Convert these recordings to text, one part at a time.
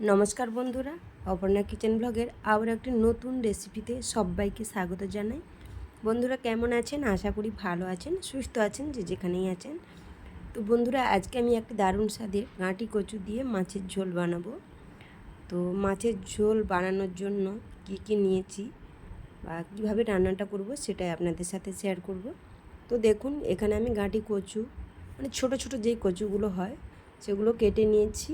নমস্কার বন্ধুরা, অপর্ণা কিচেন ব্লগের আবার একটি নতুন রেসিপিতে সবাইকে স্বাগত জানাই। বন্ধুরা কেমন আছেন? আশা করি ভালো আছেন, সুস্থ আছেন, যে যেখানেই আছেন। তো বন্ধুরা, আজকে আমি একটা দারুণ স্বাদের গাঁটি কচু দিয়ে মাছের ঝোল বানাবো। তো মাছের ঝোল বানানোর জন্য কী কী নিয়েছি বা কীভাবে রান্নাটা করব সেটাই আপনাদের সাথে শেয়ার করব। তো দেখুন, এখানে আমি গাঁটি কচু মানে ছোট ছোট যেই কচুগুলো হয়, সেগুলো কেটে নিয়েছি।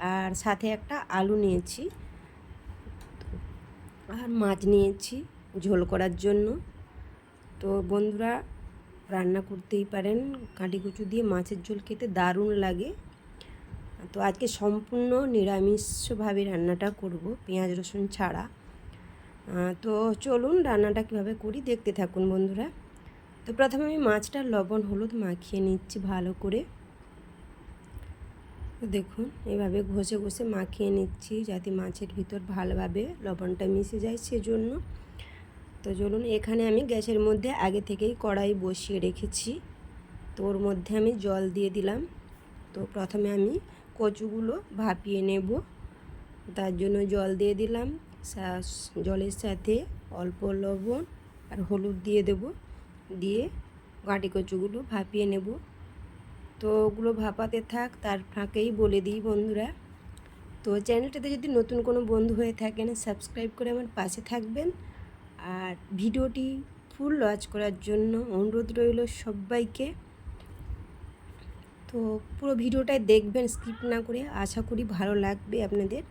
আর সাথে একটা আলু নিয়েছি। আর মাছ নিয়েছি ঝোল করার জন্য। তো বন্ধুরা, রান্না করতেই পারেন। কাঁটি কুচু দিয়ে মাছের ঝোল খেতে দারুণ লাগে। তো আজকে সম্পূর্ণ নিরামিষভাবে রান্নাটা করব, পেঁয়াজ রসুন ছাড়া। তো চলুন রান্নাটা কীভাবে করি দেখতে থাকুন বন্ধুরা। তো প্রথমে আমি মাছটা লবণ, হলুদ মাখিয়ে নিচ্ছি ভালো করে। দেখুন, এভাবে ঘষে ঘষে মাখিয়ে নিচ্ছি যাতে মাছের ভিতর ভালোভাবে লবণটা মিশে যায় সেজন্য। তো চলুন, এখানে আমি গ্যাসের মধ্যে আগে থেকেই কড়াই বসিয়ে রেখেছি। তো ওর মধ্যে আমি জল দিয়ে দিলাম। তো প্রথমে আমি কচুগুলো ভাপিয়ে নেব। তার জন্য জল দিয়ে দিলাম। জলের সাথে অল্প লবণ আর হলুদ দিয়ে দেব। দিয়ে গাঁটি কচুগুলো ভাপিয়ে নেব। তো ওগুলো ভাপাতে থাক, তার ফাঁকেই বলে দিই বন্ধুরা। তো চ্যানেলটাতে যদি নতুন কোনো বন্ধু হয়ে থাকেন, সাবস্ক্রাইব করে আমার পাশে থাকবেন। আর ভিডিওটি ফুল ওয়াচ করার জন্য অনুরোধ রইল সবাইকে। তো পুরো ভিডিওটাই দেখবেন, স্কিপ না করে। আশা করি ভালো লাগবে আপনাদের।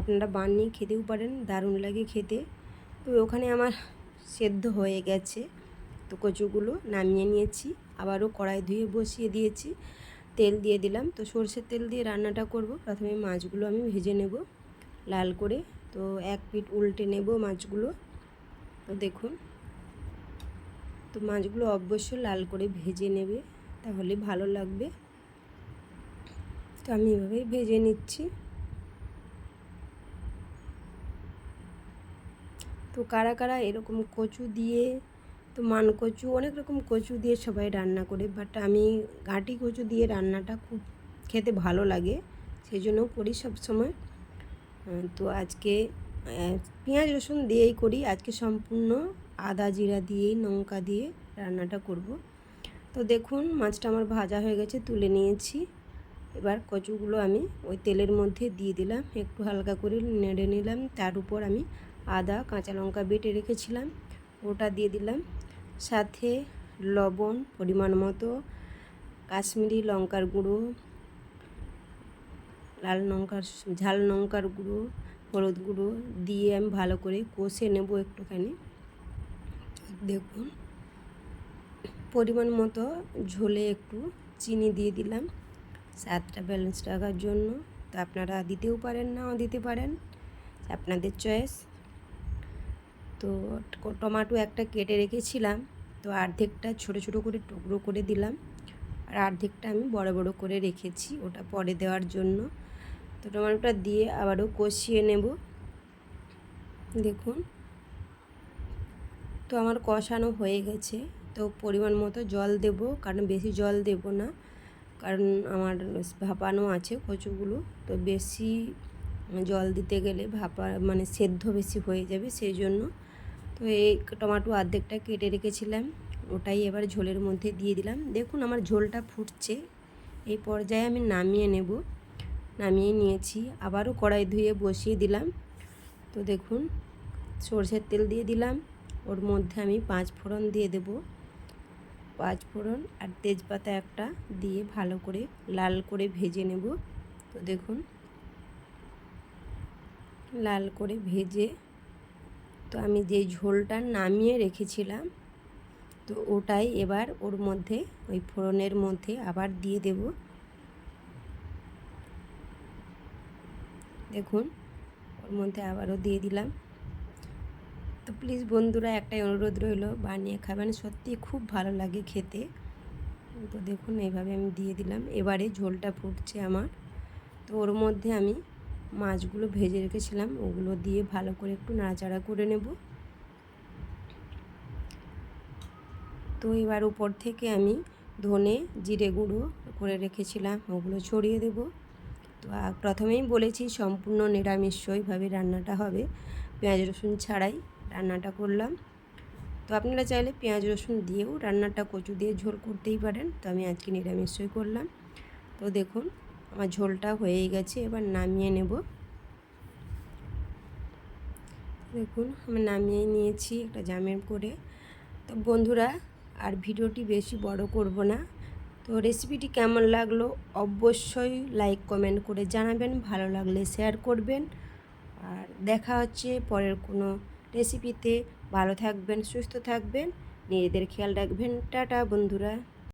আপনারা বানিয়ে খেতেও পারেন, দারুণ লাগে খেতে। তো ওখানে আমার সেদ্ধ হয়ে গেছে। তো কচুগুলো নামিয়ে নিয়েছি। আবারও কড়াই ধুয়ে বসিয়ে দিয়েছি। তেল দিয়ে দিলাম। তো সর্ষের তেল দিয়ে রান্নাটা করব। প্রথমে মাছগুলো আমি ভেজে নেব লাল করে। তো এক পিট উল্টে নেব মাছগুলো। তো দেখুন, তো মাছগুলো অবশ্যই লাল করে ভেজে নেবে, তাহলে ভালো লাগবে। তো আমি এভাবেই ভেজে নিচ্ছি। তো কারা কারা এরকম কচু দিয়ে তো মান কচু অনেক রকম কচু দিয়ে সবাই রান্না করে বাট আমি গাঁটি কচু দিয়ে রান্নাটা খুব খেতে ভালো লাগে সেই জন্য করি সব সময়। তো আজকে পেঁয়াজ রসুন দিয়েই করি, আজকে সম্পূর্ণ আদা জিরা দিয়েই, লঙ্কা দিয়ে রান্নাটা করব। তো দেখুন, মাছটা আমার ভাজা হয়ে গেছে, তুলে নিয়েছি। এবার কচুগুলো আমি ওই তেলের মধ্যে দিয়ে দিলাম, একটু হালকা করে নেড়ে নিলাম, তার উপর আমি আদা, কাঁচা লঙ্কা বেটে রেখেছিলাম, ওটা দিয়ে দিলাম। সাথে লবণ পরিমাণ মতো, কাশ্মীরি লঙ্কার গুঁড়ো, লাল লঙ্কার, ঝাল লঙ্কার গুঁড়ো, হলুদ গুঁড়ো দিয়ে আমি ভালো করে কষে নেব একটুখানি। দেখুন, পরিমাণ মতো ঝোলে একটু চিনি দিয়ে দিলাম। স্বাদটা ব্যালেন্স রাখার জন্য। তো আপনারা দিতেও পারেন, নাও দিতে পারেন। আপনাদের চয়েস তো টমাটো একটা কেটে রেখেছিলাম, তো অর্ধেকটা ছোট ছোট করে টুকরো করে দিলাম। আর অর্ধেকটা আমি বড় বড় করে রেখেছি ওটা পরে দেওয়ার জন্য। তো টমাটোটা দিয়ে আবারও কষিয়ে নেব। দেখুন। তো আমার কষানো হয়ে গেছে। তো পরিমাণ মতো জল দেব, কারণ বেশি জল দেব না। কারণ আমার ভাপানো আছে কচুগুলো, তো বেশি জল দিতে গেলে ভাপা মানে সেদ্ধ বেশি হয়ে যাবে, সেই জন্য তো এই টমাটো অর্ধেকটা কেটে রেখেছিলাম, ওটাই এবার ঝোলের মধ্যে দিয়ে দিলাম। দেখুন আমার ঝোলটা ফুটছে, এই পর্যায়ে আমি নামিয়ে নেব। নামিয়ে নিয়েছি, আবারও কড়াই ধুয়ে বসিয়ে দিলাম। তো দেখুন, সর্ষের তেল দিয়ে দিলাম, ওর মধ্যে আমি পাঁচ ফোড়ন দিয়ে দেব। পাঁচ ফোড়ন আর তেজপাতা একটা দিয়ে ভালো করে লাল করে ভেজে নেব। তো দেখুন, লাল করে ভেজে তো আমি যে ঝোলটা নামিয়ে রেখেছিলাম, তো ওটাই এবার ওর মধ্যে, ওই ফোড়নের মধ্যে আবার দিয়ে দেব। দেখুন, ওর মধ্যে আবারও দিয়ে দিলাম। তো প্লিজ বন্ধুরা, একটাই অনুরোধ রইল, বানিয়ে খাবেন। সত্যি খুব ভালো লাগে খেতে। তো দেখুন, এইভাবে আমি দিয়ে দিলাম। এবারে ঝোলটা ফুটছে আমার। তো ওর মধ্যে আমি মাছগুলো ভেজে রেখেছিলাম, ওগুলো দিয়ে ভালো করে একটু নাড়াচাড়া করে নেব। তো এবার উপর থেকে আমি ধনে জিরে গুঁড়ো করে রেখেছিলাম, ওগুলো ছড়িয়ে দেব। তো প্রথমেই বলেছি সম্পূর্ণ নিরামিষইভাবে রান্নাটা হবে। পেঁয়াজ রসুন ছাড়াই রান্নাটা করলাম। তো আপনারা চাইলে পেঁয়াজ রসুন দিয়েও রান্নাটা কচু দিয়ে ঝোল করতেই পারেন। তো আমি আজকে নিরামিষই করলাম। তো দেখুন আমার ঝোলটা হয়েই গেছে, এবার নামিয়ে নেব। দেখুন, আমি নামিয়ে নিয়েছি একটা জামের করে। তো বন্ধুরা, আর ভিডিওটি বেশি বড় করব না। তো রেসিপিটি কেমন লাগল অবশ্যই লাইক কমেন্ট করে জানাবেন, ভালো লাগলে শেয়ার করবেন। আর দেখা হচ্ছে পরের কোনো রেসিপিতে ভালো থাকবেন, সুস্থ থাকবেন, নিজেদের খেয়াল রাখবেন। টাটা বন্ধুরা।